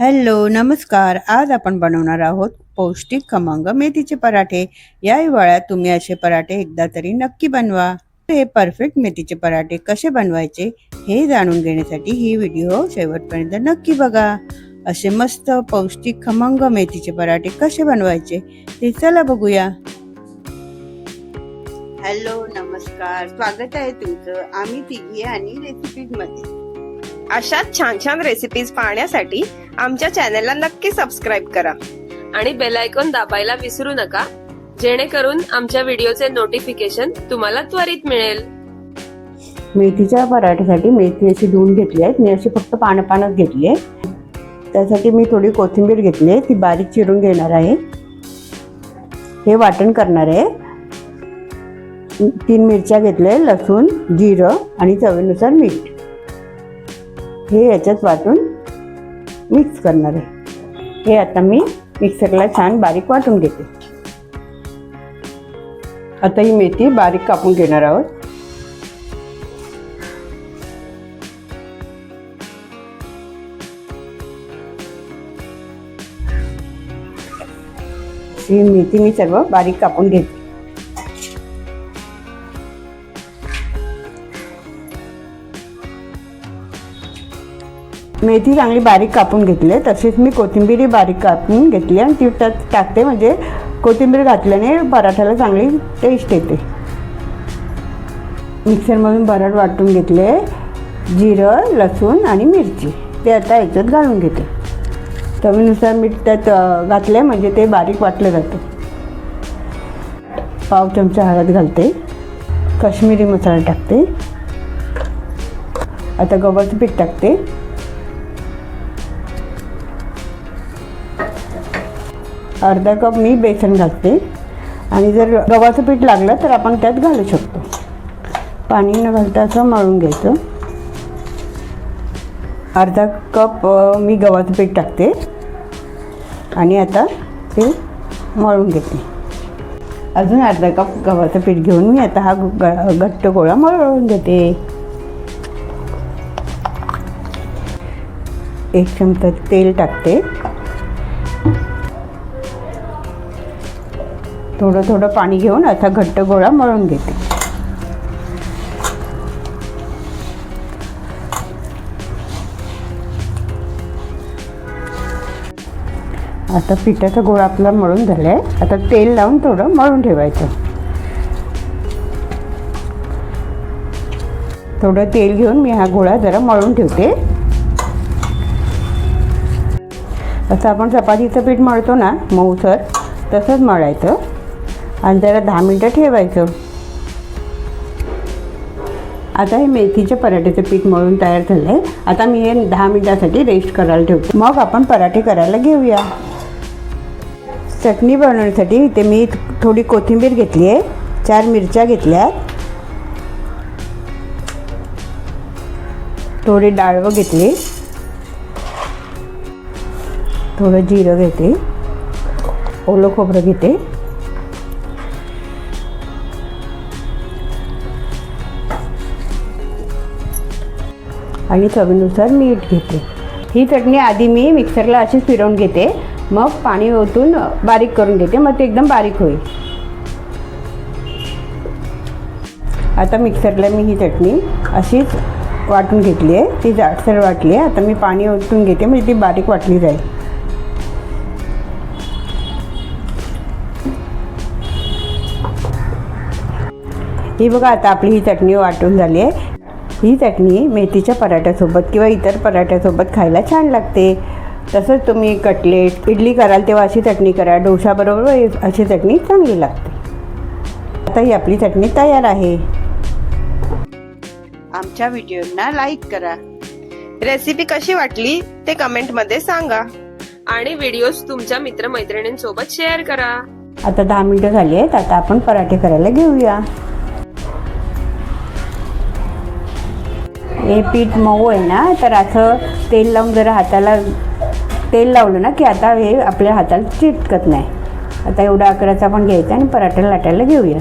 Hello नमस्कार. आज आपण बनवणार आहोत पौष्टिक खमंग मेथीचे पराठे. या हिवाळ्यात तुम्ही असे पराठे एकदा तरी नक्की बनवा. हे परफेक्ट मेथीचे पराठे कसे बनवायचे हे जाणून घेण्यासाठी ही व्हिडिओ शेवटपर्यंत नक्की बघा. असे मस्त पौष्टिक खमंग मेथीचे पराठे कसे बनवायचे ते चला बघूया. हॅलो नमस्कार. स्वागत आहे तुमचं. आम्ही तिघी आणि रेसिपीजमध्ये. अशाच छान छान रेसिपीज पाहण्यासाठी आमच्या चॅनलला नक्की सबस्क्राईब करा. आणि बेल आयकॉन दाबायला विसरू नका जेणेकरून आमच्या व्हिडिओचे नोटिफिकेशन तुम्हाला त्वरित मिळेल. मेथीच्या पराठ्यासाठी मेथी अशी धुवून घेतली आहे. मी अशी फक्त पानं पानच घेतली आहे. त्यासाठी मी थोडी कोथिंबीर घेतली आहे. ती बारीक चिरून घेणार आहे. हे वाटण करणार आहे. तीन मिरच्या घेतल्या लसूण जिरं आणि चवीनुसार मीठ. हे याच्यात वाटून मिक्स करणार आहे. हे आता मी मिक्सरला छान बारीक वाटून घेते. आता ही मेथी बारीक कापून घेणार आहोत. ही मेथी मी सर्व बारीक कापून घेते. मेथी चांगली बारीक कापून घेतली आहे. तसेच मी कोथिंबीरही बारीक कापून घेतली आणि ती त्यात टाकते. म्हणजे कोथिंबीर घातल्याने पराठ्याला चांगली टेस्ट येते. मिक्सरमधून बराट वाटून घेतले जिरं लसूण आणि मिरची. ते आता याच्यात घालून घेते. चवीनुसार मीठ त्यात घातले म्हणजे ते बारीक वाटलं जातं. पाव चमचा हळद घालते. काश्मीरी मसाला टाकते. आता गव्हाचं पीठ टाकते. अर्धा कप मी बेसन घालते. आणि जर गव्हाचं पीठ लागलं तर आपण त्यात घालू शकतो. पाणी न घालता असं मळून घ्यायचं. अर्धा कप मी गव्हाचं पीठ टाकते. आणि आता ते मळून घेते. अजून अर्धा कप गव्हाचं पीठ घेऊन मी आता हा ग- घट्ट गोळा मळून घेते. एक चमचा तेल टाकते. थोडं थोडं पाणी घेऊन आता घट्ट गोळा मळून घेते. आता पिठाचा गोळा आपला मळून झाला आहे आता तेल लावून थोडं मळून ठेवायचं. थोडं तेल घेऊन मी हा गोळा जरा मळून ठेवते. असं आपण चपातीचं पीठ मळतो ना मऊसर तसंच मळायचं. आणि जरा दहा मिनटं ठेवायचं. आता हे मेथीच्या पराठ्याचं पीठ मळून तयार झालं आहे आता मी हे दहा मिनटासाठी रेस्ट करायला ठेवते. मग आपण पराठे करायला घेऊया. चटणी बनवण्यासाठी इथे मी थोडी कोथिंबीर घेतली आहे. चार मिरच्या घेतल्या थोडी डाळवं घेतली. थोडं जिरं घेते. ओलं खोबरं घेते. आणि चवीनुसार मीठ घेते. ही चटणी आधी मी मिक्सरला अशीच फिरवून घेते. मग पाणी ओतून बारीक करून घेते. मग ते एकदम बारीक होईल. आता मिक्सरला मी ही चटणी अशीच वाटून घेतली आहे. ती जाडसर वाटली आहे. आता मी पाणी ओतून घेते. म्हणजे ती बारीक वाटली जाईल. ही बघा आता आपली ही चटणी वाटून झाली आहे. ही चटणी मेथीच्या पराठ्यासोबत किंवा इतर पराठ्यासोबत खायला छान लागते. तसंच तुम्ही कटलेट इडली कराल तेव्हा अशी चटणी करा. डोशाबरोबर अशी चटणी चांगली लागते. आता ही आपली चटणी तयार आहे. आमच्या व्हिडिओना लाईक करा. रेसिपी कशी वाटली ते कमेंटमध्ये सांगा. आणि व्हिडिओज तुमच्या मित्रमैत्रिणींसोबत शेअर करा. आता दहा मिनटं झाली आहेत. आता आपण पराठे करायला घेऊया. हे पीठ मऊ आहे ना तर असं तेल लावून जरा हाताला तेल लावलं ना की आता हे आपल्या हाताला चिटकत नाही. आता एवढा आकाराचा आपण घ्यायचा आणि पराठ्याला लाटायला घेऊया.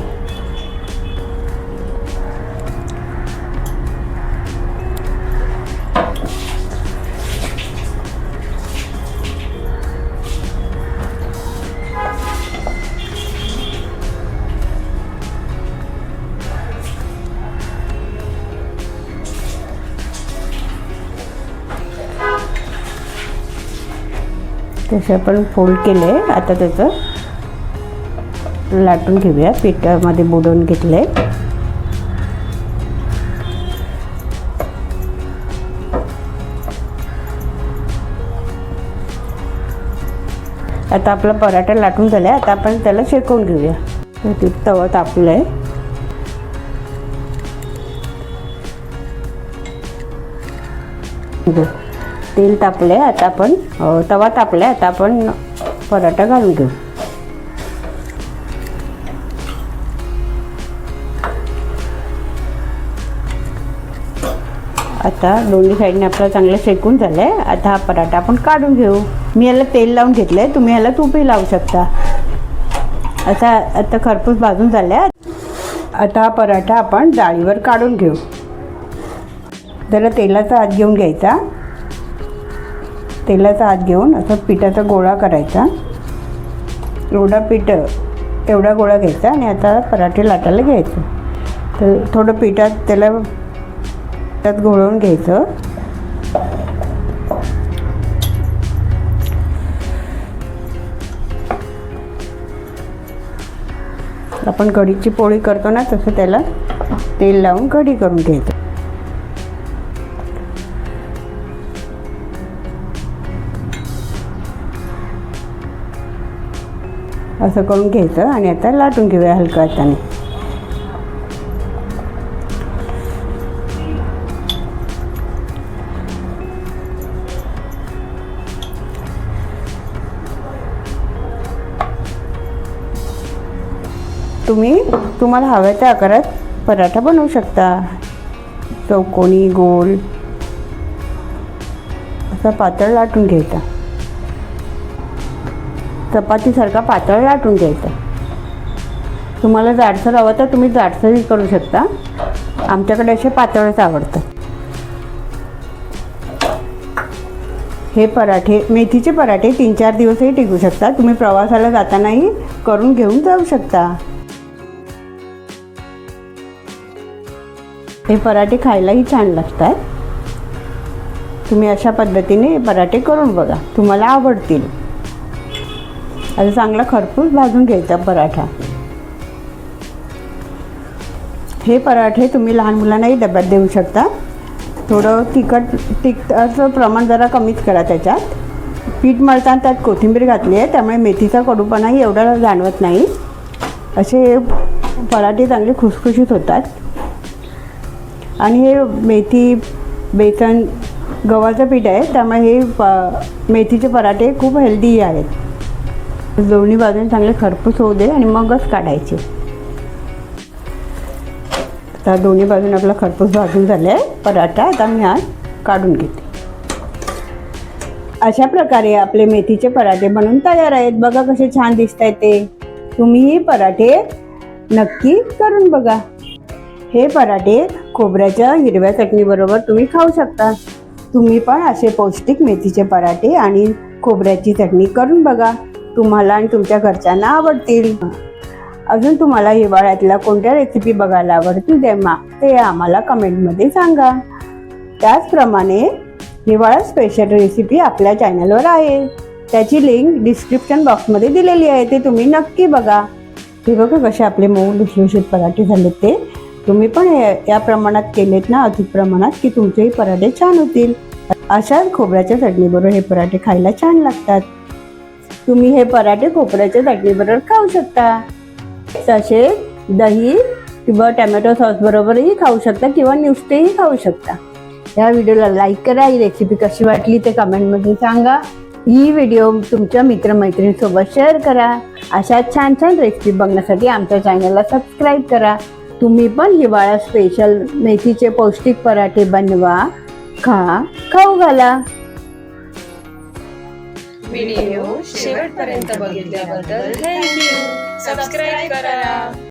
तसे आपण फोल्ड केले. आता त्याचं लाटून घेऊया. पिठामध्ये बुडवून घेतले आता आपला पराठा लाटून झाला आता आपण त्याला शेकवून घेऊया. तवा तापलं आहे बघ. तेल तापले आता आपण तवा तापले आता आपण पराठा घालून घेऊ. आता दोन्ही साईडने आपलं चांगलं शेकून झालं आहे आता हा पराठा आपण काढून घेऊ. मी याला तेल लावून घेतलं आहे तुम्ही याला तूपही लावू शकता. आता आता खरपूस भाजून झालं आहे आता हा पराठा आपण डाळीवर काढून घेऊ. जरा तेलाचा हात घेऊन घ्यायचा. तेलाचा आत घेऊन असं पिठाचा गोळा करायचा. एवढा पीठ एवढा गोळा घ्यायचा आणि आता पराठे लाटायला घ्यायचं. तर थोडं पिठात त्याला त्यात घोळवून घ्यायचं. आपण कढीची पोळी करतो ना तसं त्याला तेल लावून कढी करून घ्यायचं. असं करून घ्यायचं आणि आता लाटून घेऊया हलका हाताने. तुम्ही तुम्हाला हव्या त्या आकारात पराठा बनवू शकता. चौकोनी गोल असा पातळ लाटून घ्यायचा. चपातीसारखा पातळ लाटून घ्यायचा. तुम्हाला जाडसर हवं तर तुम्ही जाडसरही करू शकता. आमच्याकडे असे पातळच आवडतात. हे पराठे मेथीचे पराठे तीन चार दिवसही टिकू शकतात. तुम्ही प्रवासाला जातानाही करून घेऊन जाऊ शकता. हे पराठे खायलाही छान लागतात. तुम्ही अशा पद्धतीने हे पराठे करून बघा. तुम्हाला आवडतील. आता चांगला खरपूस भाजून घ्यायचा पराठा. हे पराठे तुम्ही लहान मुलांनाही डब्यात देऊ शकता. थोडं तिखट तिखटाचं प्रमाण जरा कमीच करा त्याच्यात. पीठ मळताना त्यात कोथिंबीर घातली आहे त्यामुळे मेथीचा कडूपणाही एवढा जाणवत नाही. असे पराठे चांगले खुसखुशीत होतात. आणि हे मेथी बेसन गव्हाचं पीठ आहे त्यामुळे हे प मेथीचे पराठे खूप हेल्दी आहेत. दोन्ही बाजूने चांगले खरपूस होऊ दे आणि मगच काढायचे. आता दोन्ही बाजूने आपला खरपूस भाजून झाले आहे पराठा आता मी आज काढून घेते. अशा प्रकारे आपले मेथीचे पराठे बनवून तयार आहेत. बघा कसे छान दिसत आहेत ते तुम्हीही पराठे नक्की करून बघा. हे पराठे खोबऱ्याच्या हिरव्या चटणीबरोबर तुम्ही खाऊ शकता. तुम्ही पण असे पौष्टिक मेथीचे पराठे आणि खोबऱ्याची चटणी करून बघा. तुम्हाला आणि तुमच्या घरच्यांना आवडतील. अजून तुम्हाला हिवाळ्यातल्या कोणत्या रेसिपी बघायला आवडतील तेव्हा ते आम्हाला कमेंटमध्ये सांगा. त्याचप्रमाणे हिवाळा स्पेशल रेसिपी आपल्या चॅनलवर आहे. त्याची लिंक डिस्क्रिप्शन बॉक्समध्ये दिलेली आहे ते तुम्ही नक्की बघा. हे बघा कसे आपले मऊ लुसलुशीत पराठे झालेत ते. तुम्ही पण हे- या प्रमाणात केलेत ना अधिक प्रमाणात की तुमचेही पराठे छान होतील. अशाच खोबऱ्याच्या चटणीबरोबर हे पराठे खायला छान लागतात. तुम्ही हे पराठे खोबऱ्याच्या चटणीबरोबर खाऊ शकता. तसेच दही किंवा टॅमॅटो सॉस बरोबरही खाऊ शकता किंवा नुसतेही खाऊ शकता. या व्हिडिओला लाईक करा ही रेसिपी कशी वाटली ते कमेंटमध्ये सांगा. ही व्हिडिओ तुमच्या मित्रमैत्रिणींसोबत शेअर करा. अशा छान छान रेसिपी बघण्यासाठी आमच्या चॅनलला सबस्क्राईब करा. तुम्ही पण हिवाळ्यात स्पेशल मेथीचे पौष्टिक पराठे बनवा खा खाऊ घाला. व्हिडिओ शेवटपर्यंत बघितल्याबद्दल थँक्यू सबस्क्राईब करा.